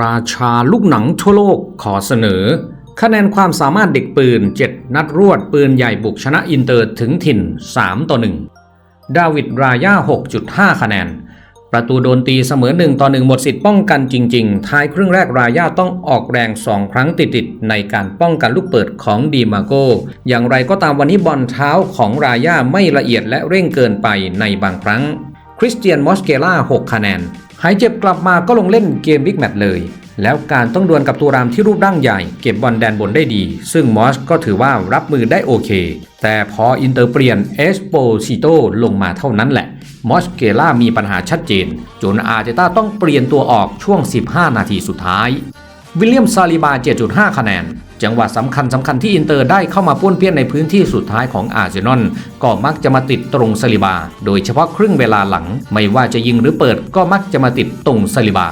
ราชาลูกหนังทั่วโลกขอเสนอ คะแนนความสามารถเด็กปืน 7 นัดรวดปืนใหญ่บุกชนะอินเตอร์ถึงถิ่น 3 ต่อ 1 ดาวิด รายา 6.5 คะแนน ประตูโดนตีเสมอ 1 ต่อ 1 หมดสิทธิ์ป้องกันจริง ๆ ท้ายครึ่งแรกรายาต้องออกแรง 2 ครั้งติดๆในการป้องกันลูกเปิดของดีมาโก อย่างไรก็ตามวันนี้บอลเท้าของรายาไม่ละเอียดและเร่งเกินไปในบางครั้ง คริสเตียนมอสเกล่า 6 คะแนน หายเจ็บกลับมาก็ลงเล่นเกมบิ๊กแมตช์เลย แล้วการต้องดวลกับตัวรามที่รูปร่างใหญ่ เก็บบอลแดนบนได้ดี ซึ่งมอสก็ถือว่ารับมือได้โอเค แต่พออินเตอร์เปลี่ยนเอสโปซิโตลงมาเท่านั้นแหละ มอสเกล่ามีปัญหาชัดเจน จนอาร์เจต้าต้องเปลี่ยนตัวออกช่วง 15 นาทีสุดท้าย วิลเลียมซาลิบา 7.5 คะแนน จังหวะสำคัญสำคัญที่อินเตอร์ได้เข้ามาป้วนเปี้ยนในพื้นที่สุดท้ายของอาร์เซนอลก็มักจะมาติดตรงซาลิบา โดยเฉพาะครึ่งเวลาหลัง ไม่ว่าจะยิงหรือเปิดก็มักจะมาติดตรงซาลิบา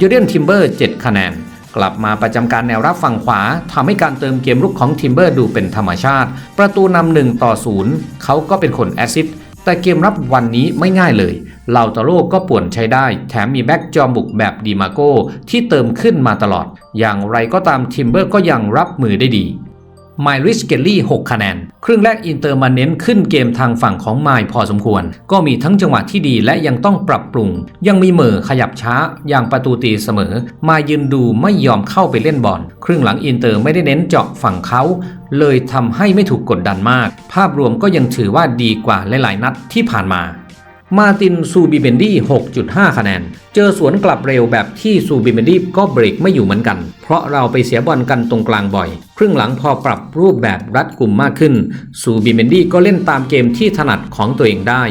ยูเดนทิมเบอร์ 7 คะแนน กลับมาประจำการแนวรับฝั่งขวาทำให้การเติมเกมรุกของทิมเบอร์ดูเป็นธรรมชาติ ประตูนำหนึ่งต่อศูนย์เขาก็เป็นคนแอซิสต์แต่เกมรับวันนี้ไม่ง่ายเลย เหล่าตาโลก็ป่วนใช้ได้ แถมมีแบ็กจอมบุกแบบดีมาโก้ที่เติมขึ้นมาตลอด อย่างไรก็ตามทิมเบอร์ก็ยังรับมือได้ดีไมริสเกลลี่ 6 คะแนน ครึ่งแรกอินเตอร์มาเน้นขึ้นเกมทางฝั่งของไมล์พอสมควร ก็มีทั้งจังหวะที่ดีและยังต้องปรับปรุง ยังมีเหม่อขยับช้า อย่างประตูตีเสมอ มายืนดูไม่ยอมเข้าไปเล่นบอล ครึ่งหลังอินเตอร์ไม่ได้เน้นเจาะฝั่งเขา เลยทำให้ไม่ถูกกดดันมาก ภาพรวมก็ยังถือว่าดีกว่าหลายๆ นัดที่ผ่านมา มาตินซูบิเบนดี้ 6.5 คะแนน เจอสวนกลับเร็วแบบที่ซูบิเบนดี้ก็เบรกไม่อยู่เหมือนกัน เพราะเราไปเสียบอลกันตรงกลางบ่อย ครึ่งหลังพอปรับรูปแบบรัดกลุ่มมากขึ้น ซูบิเบนดี้ก็เล่นตามเกมที่ถนัดของตัวเองได้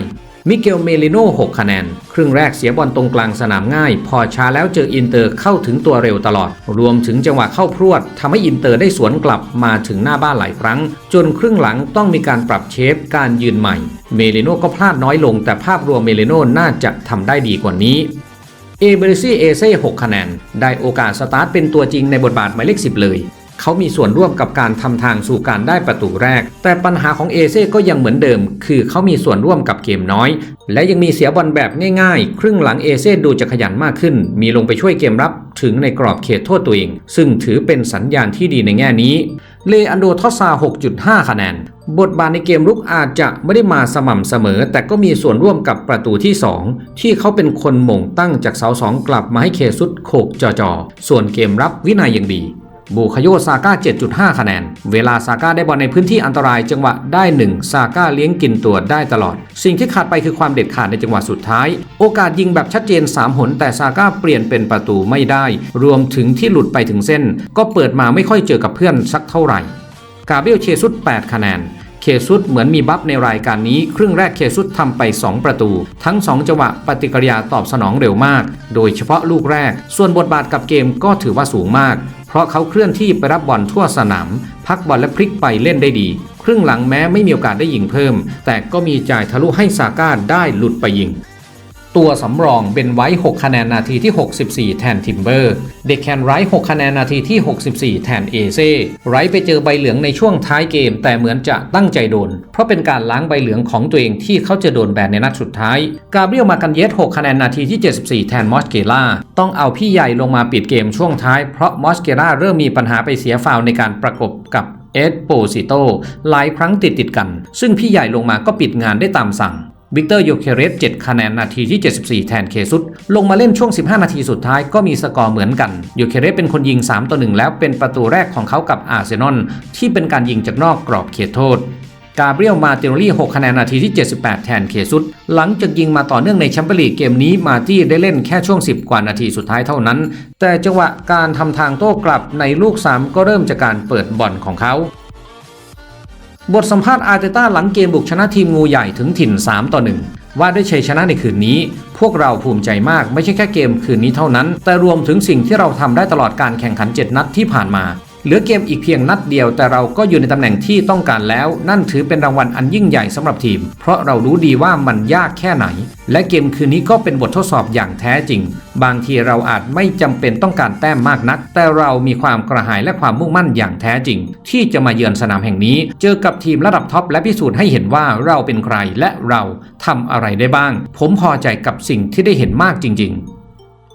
มิเกลเมลิโน่6คะแนน ครึ่งแรกเสียบอลตรงกลางสนามง่าย พอช้าแล้วเจออินเตอร์เข้าถึงตัวเร็วตลอด รวมถึงจังหวะเข้าพรวดทำให้อินเตอร์ได้สวนกลับมาถึงหน้าบ้านหลายครั้ง จนครึ่งหลังต้องมีการปรับเชฟการยืนใหม่ เมลิโน่ก็พลาดน้อยลง แต่ภาพรวมเมลิโน่น่าจะทำได้ดีกว่านี้เอเบริซี่เอเซ่6คะแนน ได้โอกาสสตาร์ทเป็นตัวจริงในบทบาทหมายเลข 10 เลย เขามีส่วนร่วมกับการทำทางสู่การได้ประตูแรก แต่ปัญหาของเอเซ่ก็ยังเหมือนเดิม คือเขามีส่วนร่วมกับเกมน้อย และยังมีเสียบอลแบบง่ายๆ ครึ่งหลังเอเซ่ดูจะขยันมากขึ้น มีลงไปช่วยเกมรับถึงในกรอบเขตโทษตัวเอง ซึ่งถือเป็นสัญญาณที่ดีในแง่นี้ เลอันโดทอซา 6.5 คะแนน บทบาทในเกมรุกอาจจะไม่ได้มาสม่ำเสมอ แต่ก็มีส่วนร่วมกับประตูที่ 2 ที่เขาเป็นคนหม่งตั้งจากเสาสองกลับมาให้เคซุดโขกจอจอส่วนเกมรับวินัยยังดี บูคาโยซาก้า 7.5 คะแนน เวลาซาก้าได้บอลในพื้นที่อันตรายจังหวะได้ 1 ซาก้าเลี้ยงกินตัวได้ตลอด สิ่งที่ขาดไปคือความเด็ดขาดในจังหวะสุดท้าย โอกาสยิงแบบชัดเจน 3 หน แต่ซาก้าเปลี่ยนเป็นประตูไม่ได้ รวมถึงที่หลุดไปถึงเส้น ก็เปิดมาไม่ค่อยเจอกับเพื่อนสักเท่าไหร่ กาเบรียลเคซุด 8 คะแนนเคซุดเหมือนมีบัฟในรายการนี้ ครึ่งแรกเคซุดทำไป 2 ประตู ทั้ง 2 จังหวะปฏิกิริยาตอบสนองเร็วมาก โดยเฉพาะลูกแรก ส่วนบทบาทกับเกมก็ถือว่าสูงมาก เพราะเขาเคลื่อนที่ไปรับบอลทั่วสนาม พักบอลและพลิกไปเล่นได้ดี ครึ่งหลังแม้ไม่มีโอกาสได้ยิงเพิ่ม แต่ก็มีจ่ายทะลุให้ซาก้าได้หลุดไปยิง ตัวสำรองเป็นไว้ 6 คะแนนนาทีที่ 64 แทนทิมเบอร์ เด็กแคนไรท์6คะแนนนาทีที่ 64 แทนเอเซ่ไรท์ไปเจอใบเหลืองในช่วงท้ายเกม แต่เหมือนจะตั้งใจโดน เพราะเป็นการล้างใบเหลืองของตัวเองที่เขาจะโดนแบนในนัดสุดท้าย กาเบรียลมากันเยส6คะแนนนาทีที่ 74 แทนมอสเกล่าต้องเอาพี่ใหญ่ลงมาปิดเกมช่วงท้ายเพราะมอสเกล่าเริ่มมีปัญหาไปเสียฟาวในการประกบกับเอสโปซิโตหลายครั้งติดติดกัน ซึ่งพี่ใหญ่ลงมาก็ปิดงานได้ตามสั่ง วิกเตอร์โยเคเรส7คะแนนนาทีที่ 74 แทนเคซุดลงมาเล่นช่วง 15 นาทีสุดท้ายก็มีสกอร์เหมือนกันโยเคเรสเป็นคนยิง 3 ต่อ 1 แล้วเป็นประตูแรกของเขากับอาร์เซนอลที่เป็นการยิงจากนอกกรอบเขตโทษกาเบรียลมาติโนลี่6คะแนนนาทีที่ 78 แทนเคซุดหลังจากยิงมาต่อเนื่องในแชมเปี้ยนลีกเกมนี้มาที่ได้เล่นแค่ช่วง 10 กว่านาทีสุดท้ายเท่านั้น แต่จังหวะการทำทางโต้กลับในลูก 3 ก็เริ่มจากการเปิดบอลของเขา บทสัมภาษณ์อาร์เตต้าหลังเกมบุกชนะทีมงูใหญ่ถึงถิ่น 3 ต่อ 1 ว่าด้วยชัยชนะในคืนนี้ พวกเราภูมิใจมากไม่ใช่แค่เกมคืนนี้เท่านั้น แต่รวมถึงสิ่งที่เราทำได้ตลอดการแข่งขัน 7 นัดที่ผ่านมา เหลือเกมอีกเพียงนัดเดียวแต่เราก็อยู่ในตำแหน่งที่ต้องการแล้ว นั่นถือเป็นรางวัลอันยิ่งใหญ่สำหรับทีม เพราะเรารู้ดีว่ามันยากแค่ไหน และเกมคืนนี้ก็เป็นบททดสอบอย่างแท้จริง บางทีเราอาจไม่จำเป็นต้องการแต้มมากนัก แต่เรามีความกระหายและความมุ่งมั่นอย่างแท้จริง ที่จะมาเยือนสนามแห่งนี้ เจอกับทีมระดับท็อปและพิสูจน์ให้เห็นว่าเราเป็นใครและเราทำอะไรได้บ้าง ผมพอใจกับสิ่งที่ได้เห็นมากจริง ๆ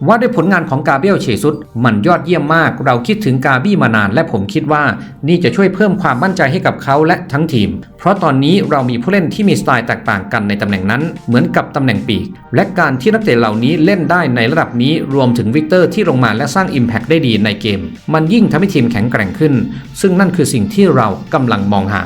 ว่าด้วยผลงานของกาเบรียลเชซุสมันยอดเยี่ยมมาก เราคิดถึงกาบี้มานาน และผมคิดว่านี่จะช่วยเพิ่มความมั่นใจให้กับเขาและทั้งทีม เพราะตอนนี้เรามีผู้เล่นที่มีสไตล์แตกต่างกันในตำแหน่งนั้น เหมือนกับตำแหน่งปีก และการที่นักเตะเหล่านี้เล่นได้ในระดับนี้รวมถึงวิกเตอร์ที่ลงมาและสร้าง Impact ได้ดีในเกม มันยิ่งทำให้ทีมแข็งแกร่งขึ้น ซึ่งนั่นคือสิ่งที่เรากำลังมองหา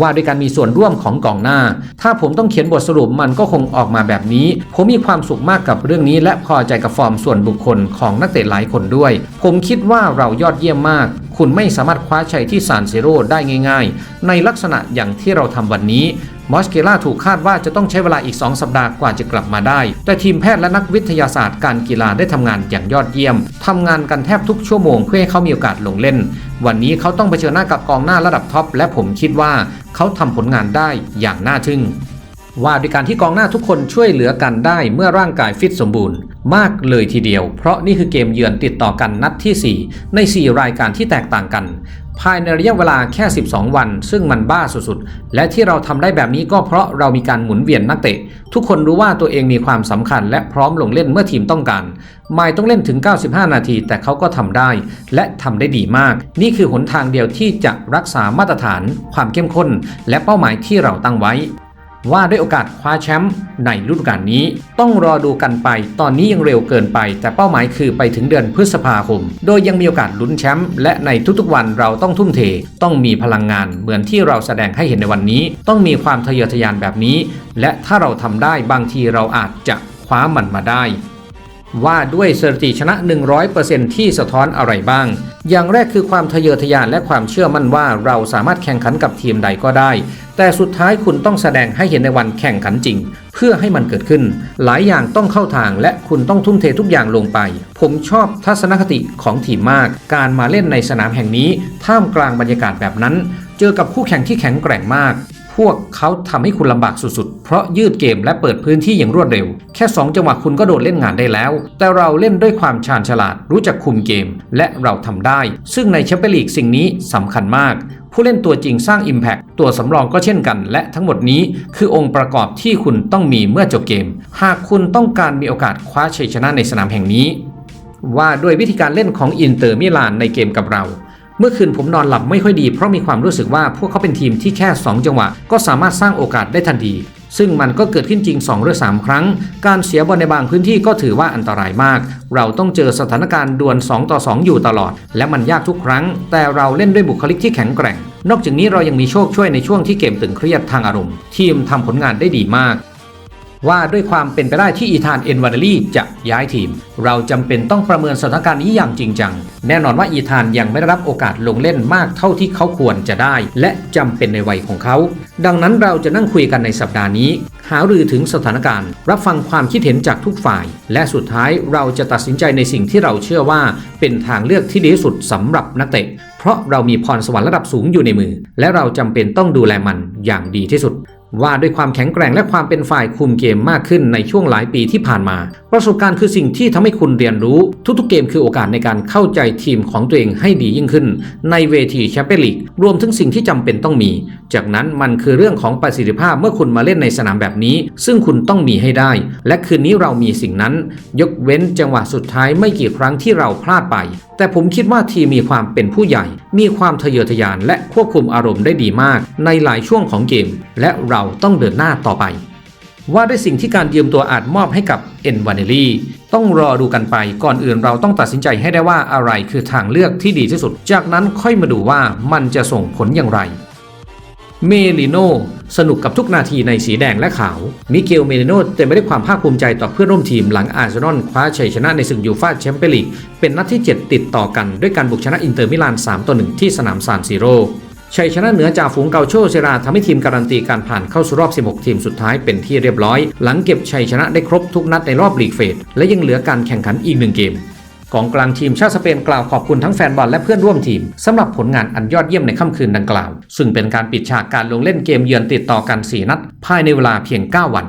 ว่าด้วยการมีส่วนร่วมของกองหน้า ถ้าผมต้องเขียนบทสรุปมันก็คงออกมาแบบนี้ ผมมีความสุขมากกับเรื่องนี้ และพอใจกับฟอร์มส่วนบุคคลของนักเตะหลายคนด้วย ผมคิดว่าเรายอดเยี่ยมมาก คุณไม่สามารถคว้าชัยที่ซานเซโรได้ง่าย ๆ ในลักษณะอย่างที่เราทำวันนี้มอสเกล่าถูกคาดว่าจะต้องใช้เวลาอีก 2 สัปดาห์กว่าจะกลับมาได้ แต่ทีมแพทย์และนักวิทยาศาสตร์การกีฬาได้ทำงานอย่างยอดเยี่ยมทำงานกันแทบทุกชั่วโมงเพื่อให้เขามีโอกาสลงเล่น วันนี้เขาต้องเผชิญหน้ากับกองหน้าระดับท็อปและผมคิดว่าเขาทำผลงานได้อย่างน่าทึ่งว่าด้วยการที่กองหน้าทุกคนช่วยเหลือกันได้เมื่อร่างกายฟิตสมบูรณ์ มากเลยทีเดียว เพราะนี่คือเกมเยือนติดต่อกันนัดที่ 4 ใน 4 รายการที่แตกต่างกัน ภายในระยะเวลาแค่ 12 วัน ซึ่งมันบ้าสุดๆ และที่เราทำได้แบบนี้ก็เพราะเรามีการหมุนเวียนนักเตะ ทุกคนรู้ว่าตัวเองมีความสำคัญและพร้อมลงเล่นเมื่อทีมต้องการไม่ต้องเล่นถึง 95 นาที แต่เขาก็ทำได้ และทำได้ดีมาก นี่คือหนทางเดียวที่จะรักษามาตรฐาน ความเข้มข้น และเป้าหมายที่เราตั้งไว้ ว่าด้วยโอกาสคว้าแชมป์ในฤดูกาลนี้ ต้องรอดูกันไป ตอนนี้ยังเร็วเกินไป แต่เป้าหมายคือไปถึงเดือนพฤษภาคม โดยยังมีโอกาสลุ้นแชมป์และในทุกๆวันเราต้องทุ่มเท ต้องมีพลังงานเหมือนที่เราแสดงให้เห็นในวันนี้ ต้องมีความทะเยอทะยานแบบนี้ และถ้าเราทำได้บางทีเราอาจจะคว้ามันมาได้ ว่าด้วยสถิติชนะ 100%ที่สะท้อนอะไรบ้าง อย่างแรกคือความทะเยอทะยานและความเชื่อมั่นว่าเราสามารถแข่งขันกับทีมใดก็ได้ แต่สุดท้ายคุณต้องแสดงให้เห็นในวันแข่งขันจริง เพื่อให้มันเกิดขึ้น หลายอย่างต้องเข้าทางและคุณต้องทุ่มเททุกอย่างลงไป ผมชอบทัศนคติของทีมมาก การมาเล่นในสนามแห่งนี้ ท่ามกลางบรรยากาศแบบนั้น เจอกับคู่แข่งที่แข็งแกร่งมาก พวกเขาทำให้คุณลำบากสุดๆ เพราะยืดเกมและเปิดพื้นที่อย่างรวดเร็ว แค่ 2 จังหวะคุณก็โดดเล่นงานได้แล้ว แต่เราเล่นด้วยความชาญฉลาด รู้จักคุมเกม และเราทำได้ ซึ่งในแชมเปี้ยนลีกสิ่งนี้สำคัญมาก ผู้เล่นตัวจริงสร้าง Impact ตัวสำรองก็เช่นกัน และทั้งหมดนี้คือองค์ประกอบที่คุณต้องมีเมื่อจบเกม หากคุณต้องการมีโอกาสคว้าชัยชนะในสนามแห่งนี้ ว่าด้วยวิธีการเล่นของอินเตอร์มิลานในเกมกับเรา เมื่อคืนผมนอนหลับไม่ค่อยดีเพราะมีความรู้สึกว่าพวกเขาเป็นทีมที่แค่ 2 จังหวะ ก็สามารถสร้างโอกาสได้ทันที ซึ่งมันก็เกิดขึ้นจริง 2 หรือ 3 ครั้ง การเสียบอลในบางพื้นที่ก็ถือว่าอันตรายมาก เราต้องเจอสถานการณ์ดวล 2 ต่อ 2 อยู่ตลอด และมันยากทุกครั้ง แต่เราเล่นด้วยบุคลิกที่แข็งแกร่ง นอกจากนี้เรายังมีโชคช่วยในช่วงที่เกมตึงเครียดทางอารมณ์ ทีมทำผลงานได้ดีมาก ว่าด้วยความเป็นไปได้ที่อีธานเอ็นวาเดลี่จะย้ายทีม เราจำเป็นต้องประเมินสถานการณ์นี้อย่างจริงจัง แน่นอนว่าอีธานยังไม่ได้รับโอกาสลงเล่นมากเท่าที่เขาควรจะได้ และจำเป็นในวัยของเขา ดังนั้นเราจะนั่งคุยกันในสัปดาห์นี้ หารือถึงสถานการณ์ รับฟังความคิดเห็นจากทุกฝ่าย และสุดท้ายเราจะตัดสินใจในสิ่งที่เราเชื่อว่า เป็นทางเลือกที่ดีที่สุดสำหรับนักเตะเพราะเรามีพรสวรรค์ระดับสูงอยู่ในมือ และเราจำเป็นต้องดูแลมันอย่างดีที่สุด ว่าด้วยความแข็งแกร่งและความเป็นฝ่ายคุมเกมมากขึ้นในช่วงหลายปีที่ผ่านมาประสบการณ์คือสิ่งที่ทำให้คุณเรียนรู้ ทุกๆเกมคือโอกาสในการเข้าใจทีมของตัวเองให้ดียิ่งขึ้น ในเวทีแชมเปี้ยนลีกรวมถึงสิ่งที่จำเป็นต้องมี จากนั้นมันคือเรื่องของประสิทธิภาพเมื่อคุณมาเล่นในสนามแบบนี้ ซึ่งคุณต้องมีให้ได้ และคืนนี้เรามีสิ่งนั้น ยกเว้นจังหวะสุดท้ายไม่กี่ครั้งที่เราพลาดไป แต่ผมคิดว่าทีมมีความเป็นผู้ใหญ่ มีความทะเยอทะยานและควบคุมอารมณ์ได้ดีมาก ในหลายช่วงของเกม และเราต้องเดินหน้าต่อไป ว่าด้วยสิ่งที่การยืมตัวอาจมอบให้กับเอ็นวาเนลี่ต้องรอดูกันไปก่อนอื่นเราต้องตัดสินใจให้ได้ว่าอะไรคือทางเลือกที่ดีที่สุด จากนั้นค่อยมาดูว่ามันจะส่งผลอย่างไร เมลิโนสนุกกับทุกนาทีในสีแดงและขาว มิเกลเมลิโนเต็มไปด้วยความภาคภูมิใจต่อเพื่อนร่วมทีมหลังอาร์เซนอลคว้าชัยชนะในศึกยูฟ่าแชมเปี้ยนลีกเป็นนัดที่ 7 ติดต่อกันด้วยการบุกชนะอินเตอร์มิลาน3ต่อ1ที่สนามซานซิโร ชัยชนะเหนือจ่าฝูงเกาโชเซราทำให้ทีมการันตีการผ่านเข้าสู่รอบ 16 ทีมสุดท้ายเป็นที่เรียบร้อย หลังเก็บชัยชนะได้ครบทุกนัดในรอบลีกเฟสและยังเหลือการแข่งขันอีกหนึ่งเกมกองกลางทีมชาติสเปนกล่าวขอบคุณทั้งแฟนบอลและเพื่อนร่วมทีมสำหรับผลงานอันยอดเยี่ยมในค่ำคืนดังกล่าว ซึ่งเป็นการปิดฉากการลงเล่นเกมเยือนติดต่อกัน 4 นัด ภายในเวลาเพียง 9 วัน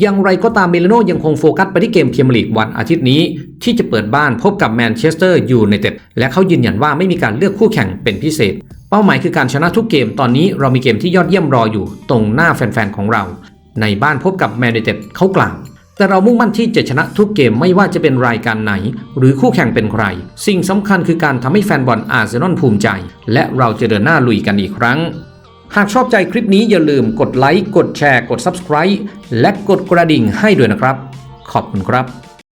อย่างไรก็ตามเมลโนยังคงโฟกัสไปที่เกมพรีเมียร์ลีกวันอาทิตย์นี้ ที่จะเปิดบ้านพบกับแมนเชสเตอร์ยูไนเต็ดและเขายืนยันว่าไม่มีการเลือกคู่แข่งเป็นพิเศษ เป้าหมายคือการชนะทุกเกม ตอนนี้เรามีเกมที่ยอดเยี่ยมรออยู่ตรงหน้าแฟนๆของเรา ในบ้านพบกับแมนยูไนเต็ดเขากล่าวแต่เรามุ่งมั่นที่จะชนะทุกเกมไม่ว่าจะเป็นรายการไหน หรือคู่แข่งเป็นใคร สิ่งสำคัญคือการทำให้แฟนบอลอาร์เซนอลภูมิใจ และเราจะเดินหน้าลุยกันอีกครั้ง หากชอบใจคลิปนี้อย่าลืมกดไลค์กดแชร์ กด Subscribe และกดกระดิ่งให้ด้วยนะครับ ขอบคุณครับ